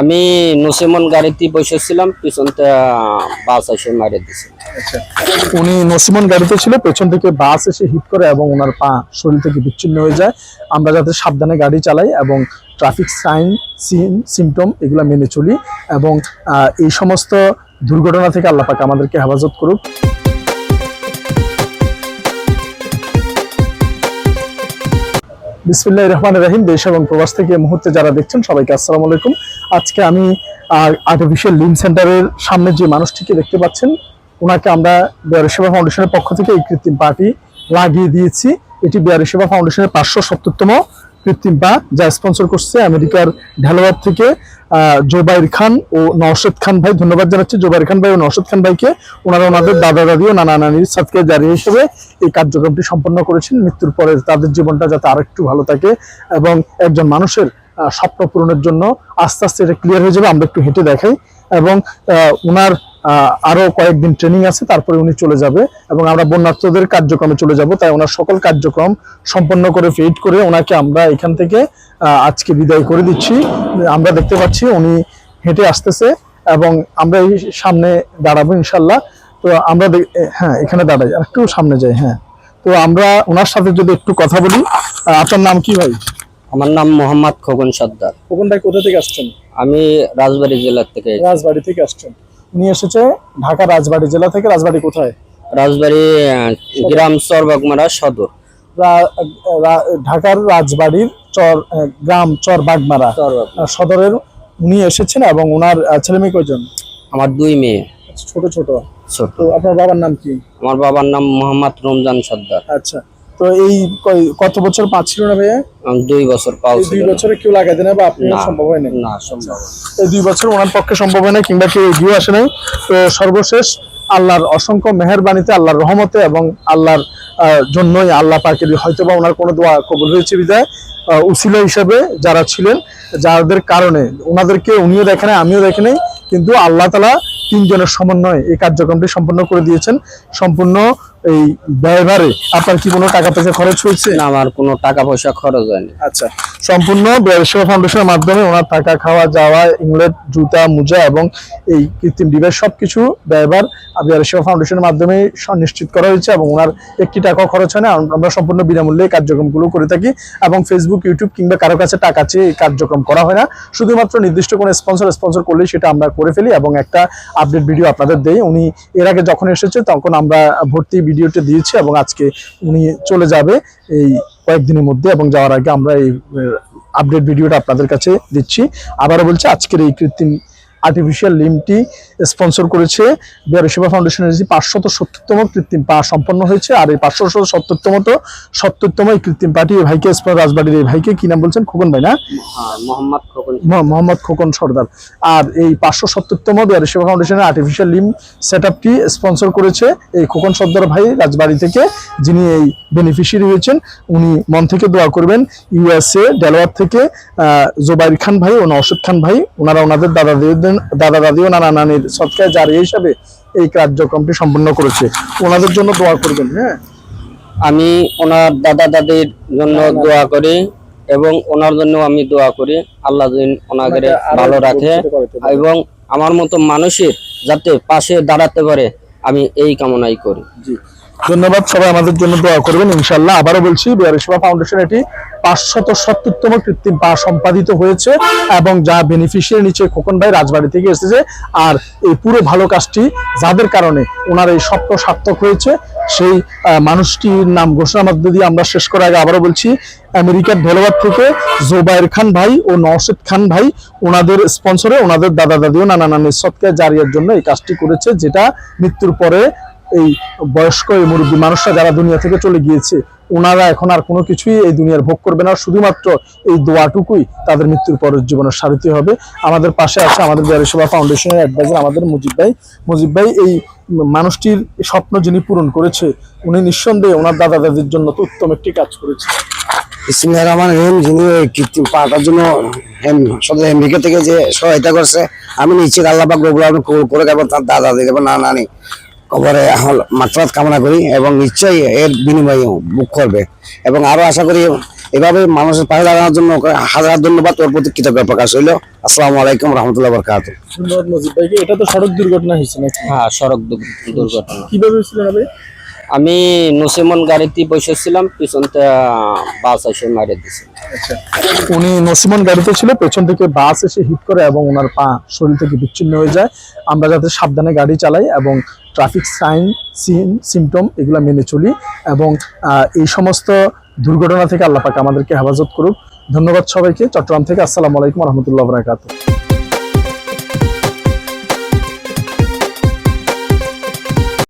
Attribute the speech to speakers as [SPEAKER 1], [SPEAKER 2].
[SPEAKER 1] আমি নসিমন গাড়িতে বসেছিলাম পিছনতে বাস এসে মারিয়ে দিছে
[SPEAKER 2] আচ্ছা উনি নসিমন গাড়িতে ছিল, পেছন থেকে বাস এসে হিট করে এবং ওনার পা শরীর থেকে বিচ্ছিন্ন হয়ে যায়। আমরা যাতে সাবধানে গাড়ি চালাই এবং ট্রাফিক সাইন সিমটম এগুলো মেনে চলি এবং এই সমস্ত দুর্ঘটনা থেকে আল্লাহ পাক আমাদেরকে হেফাজত করুক। বিসমুল্লাহ রহমান রাহিম, দেশ এবং প্রবাস থেকে মুহূর্তে যারা দেখছেন সবাইকে আসসালাম আলাইকুম। আজকে আমি আর্টিফিশিয়াল লিম সেন্টারের সামনে যে মানুষটিকে দেখতে পাচ্ছেন, ওনাকে আমরা বিহারি সেবা ফাউন্ডেশনের পক্ষ থেকে এই কৃত্রিম পাটি লাগিয়ে দিয়েছি। এটি বিহারি সেবা ফাউন্ডেশনের পাঁচশো সত্তরতম কৃত্রিম পা, যা স্পন্সর করছে আমেরিকার ঢেলোয়ার থেকে। জোবাইর খান ও নওশদ খান ভাই, ধন্যবাদ জানাচ্ছি। জোবাইর খান ভাই ও নওশদ খান ভাইকে ওনারা ওনাদের দাদা দাদি ও নানা নানির সাথে জারি হিসেবে এই কার্যক্রমটি সম্পন্ন করেছেন। মৃত্যুর পরে তাদের জীবনটা যাতে আরেকটু ভালো থাকে এবং একজন মানুষের স্বপ্ন পূরণের জন্য আস্তে আস্তে এটা ক্লিয়ার হয়ে যাবে। আমরা একটু হেঁটে দেখাই এবং ওনার আহ, আরও কয়েকদিন ট্রেনিং আছে তারপরে উনি চলে যাবে এবং আমরা বন্যার্থদের কার্যক্রমে চলে যাব। তাই ওনার সকল কার্যক্রম সম্পন্ন করে ফেড করে ওনাকে আমরা এখান থেকে আজকে বিদায় করে দিচ্ছি। আমরা দেখতে পাচ্ছি উনি হেঁটে আসতেছে এবং আমরা এই সামনে দাঁড়াবো ইনশাল্লাহ। তো আমরা হ্যাঁ এখানে দাঁড়াই আর একটু সামনে যাই হ্যাঁ। তো আমরা ওনার সাথে যদি একটু কথা বলি আপনার নাম কি ভাই?
[SPEAKER 1] আমার নাম মোহাম্মদ খোকন সর্দার।
[SPEAKER 2] খোকন ভাই কোথা থেকে আসছেন?
[SPEAKER 1] আমি রাজবাড়ী জেলার থেকে
[SPEAKER 2] রাজবাড়ি থেকে আসছেন। উনি এসেছে ঢাকা রাজবাড়ি জেলা থেকে। রাজবাড়ি কোথায়?
[SPEAKER 1] রাজবাড়ি গ্রাম চরবাগমারা সদর।
[SPEAKER 2] ঢাকার রাজবাড়ির চর গ্রাম চর বাগমারা সদরের উনি এসেছেন এবং ওনার ছেলে মেয়ে কয়জন?
[SPEAKER 1] আমার দুই মেয়ে।
[SPEAKER 2] ছোট ছোট।
[SPEAKER 1] ছোট।
[SPEAKER 2] আপনার বাবার নাম কি?
[SPEAKER 1] আমার বাবার নাম মোহাম্মদ রমজান সর্দার।
[SPEAKER 2] আচ্ছা। তো এই কত বছর পা ছিল না ভাইয়া?
[SPEAKER 1] দুই বছর
[SPEAKER 2] এই দুই বছরে কেউ লাগাইতে না বা আপনি সম্ভব হয় না
[SPEAKER 1] না সম্ভব
[SPEAKER 2] এই দুই বছর ওনার পক্ষে সম্ভব হয় না কিংবা কেউ এগিয়ে আসে নাই। তো সর্বশেষ আল্লাহর অসংখ্য মেহেরবানিতে আল্লাহর রহমতে এবং আল্লাহর আহ, জন্যই আল্লাহ পাকের হয়তো বা ওনার কোনো দোয়া কবুল হয়েছে বিদায় উসিলা হিসাবে যারা ছিলেন যাদের কারণে ওনাদেরকে উনিও দেখেন আমিও দেখে নাই কিন্তু আল্লাহ তালা তিনজনের সমন্বয়ে এই কার্যক্রমটি সম্পন্ন করে দিয়েছেন। সম্পূর্ণ এই ব্যয়ভারে। আপনার কি কোনো টাকা পয়সা খরচ হয়েছে?
[SPEAKER 1] না, আমার কোনো টাকা পয়সা খরচ হয়নি।
[SPEAKER 2] আচ্ছা। সম্পূর্ণ ব্যবসা ফাউন্ডেশনের মাধ্যমে ওনার টাকা খাওয়া, যাওয়া, ইংলেট, জুতা, মোজা এবং এই কৃত্রিম ডিভাইস সবকিছু ব্যয়বার ব্যবসা ফাউন্ডেশনের মাধ্যমে নিশ্চিত করা হয়েছে এবং ওনার একটি টাকাও খরচ হয় না আমরা সম্পূর্ণ বিনামূল্যে কার্যক্রমগুলো করে থাকি এবং ফেসবুক ইউটিউব কিংবা কারও কাছে টাকা চেয়ে এই কার্যক্রম করা হয় না। শুধুমাত্র নির্দিষ্ট কোনো স্পন্সর স্পন্সর করলেই সেটা আমরা করে ফেলি এবং একটা আপডেট ভিডিও আপনাদের দেই। উনি এর আগে যখন এসেছে তখন আমরা ভর্তি ভিডিওটা দিয়েছি এবং আজকে উনি চলে যাবে এই কয়েকদিনের মধ্যে এবং যাওয়ার আগে আমরা এই আপডেট ভিডিওটা আপনাদের কাছে দিচ্ছি। আবারও বলছি, আজকের এই কৃত্রিম আর্টিফিশিয়াল লিমটি স্পন্সর করেছে। বিহারি সেবা ফাউন্ডেশনের যে পাঁচশত সত্তরতম কৃত্রিম পা সম্পন্ন হয়েছে আর এই পাঁচশো সত্তরতম তো সত্তরতম এই কৃত্রিম পাটি এই ভাইকে রাজবাড়ির এই ভাইকে কি নাম বলছেন? খোকন ভাই না?
[SPEAKER 1] হ্যাঁ, মোহাম্মদ খোকন।
[SPEAKER 2] মোহাম্মদ খোকন সর্দার। আর এই পাঁচশো সত্তরতম বিহারি সেবা ফাউন্ডেশনের আর্টিফিশিয়াল লিম সেট আপটি স্পন্সর করেছে এই খোকন সর্দার ভাই রাজবাড়ি থেকে যিনি এই বেনিফিশিয়ারি হয়েছেন। উনি মন থেকে দোয়া করবেন ইউএসএ ডেলোয়ার থেকে জোবাইর খান ভাই ও নওশদ খান ভাই ওনারা ওনাদের দাদা দাদি দাদা দাদি ও নানা নানির সৎকায় জারি হিসাবে এই কার্যক্রমটি সম্পন্ন করেছে। ওনাদের জন্য দোয়া করবেন হ্যাঁ?
[SPEAKER 1] আমি ওনার দাদা দাদির জন্য। দোয়া করি এবং ওনার জন্য আমি দোয়া করি। আল্লাহ ওনাকে ভালো রাখে। এবং আমার মতো মানুষের যাতে পাশে দাঁড়াতে পারে আমি এই কামনাই করি।
[SPEAKER 2] জি। ধন্যবাদ সবাই আমাদের জন্য দোয়া করবেন ইনশাল্লাহ আবারও বলছি বিহারি সেবা ফাউন্ডেশন এটি পাঁচশত সত্তরতম কৃত্রিম পা সম্পাদিত হয়েছে এবং যা বেনিফিশিয়ারি নিচে খোকন ভাই রাজবাড়ি থেকে এসেছে। আর এই পুরো ভালো কাজটি যাদের কারণে ওনার এই স্বপ্ন সার্থক হয়েছে, সেই মানুষটির নাম ঘোষণার মধ্যে দিয়ে আমরা শেষ করার আগে আবারও বলছি, আমেরিকার ধন্যবাদ থেকে জোবায়ের খান ভাই ও নওশেদ খান ভাই ওনাদের স্পন্সরে, ওনাদের দাদা দাদি ও নানা নানির সৎকার জারিয়ার জন্য এই কাজটি করেছে, যেটা মৃত্যুর পরে এই বয়স্ক এই মুরব্বী মানুষরা যারা দুনিয়া থেকে চলে গিয়েছে ওনারা এখন আর কোনো কিছুই এই দুনিয়ার ভোগ করবে না। শুধুমাত্র এই দোয়াটুকুই তাদের মৃত্যুর পরের জীবনের সারথি হবে। আমাদের পাশে আছে আমাদের বিহারি সেবা ফাউন্ডেশনের অ্যাডভাইজার আমাদের মুজিব ভাই। মুজিব ভাই, এই মানুষটির স্বপ্ন যিনি পূরণ করেছে, উনি নিঃসন্দেহে ওনার দাদা দাদির জন্য তো উত্তম একটি কাজ করেছে।
[SPEAKER 3] ইসমিয়া যিনি কৃত্রিম পাটার জন্য সদর আমেরিকা থেকে যে সহায়তা করছে, আমি নিশ্চিত আল্লাহ রবুল আলম করে এবং তার দাদা দিদি এবং নানা নানি কবরে মাত্রাত কামনা করি এবং নিশ্চয়ই এর বিনিময়ে বুক করবে। এবং আরও আশা করি এভাবে মানুষের পাশে দাঁড়ানোর জন্য হাজার হাজার ধন্যবাদ ওর প্রতি কৃতজ্ঞ প্রকাশ হইল। আসসালামু আলাইকুম রহমতুল্লাহ বরকাত
[SPEAKER 2] ধন্যবাদ মজিদ ভাইকে এটা তো সড়ক দুর্ঘটনা হয়েছে নাকি?
[SPEAKER 1] হ্যাঁ সড়ক দুর্ঘটনা।
[SPEAKER 2] কীভাবে হয়েছিল না
[SPEAKER 1] আমি নসিমন গাড়িতে বসেছিলাম পিছনতে বাস এসে মারে দিছে।
[SPEAKER 2] আচ্ছা উনি নসিমন গাড়িতে ছিল পেছন থেকে বাস এসে হিট করে এবং ওনার পা শরীর থেকে বিচ্ছিন্ন হয়ে যায়। আমরা যাতে সাবধানে গাড়ি চালাই এবং ট্রাফিক সাইন, সিন, সিমটম এগুলো মেনে চলি এবং এই সমস্ত দুর্ঘটনা থেকে আল্লাপাকে আমাদেরকে হেফাজত করুক। ধন্যবাদ সবাইকে। চট্টগ্রাম থেকে আসসালামু আলাইকুম রহমতুল্লাহ বরাকাতুহ।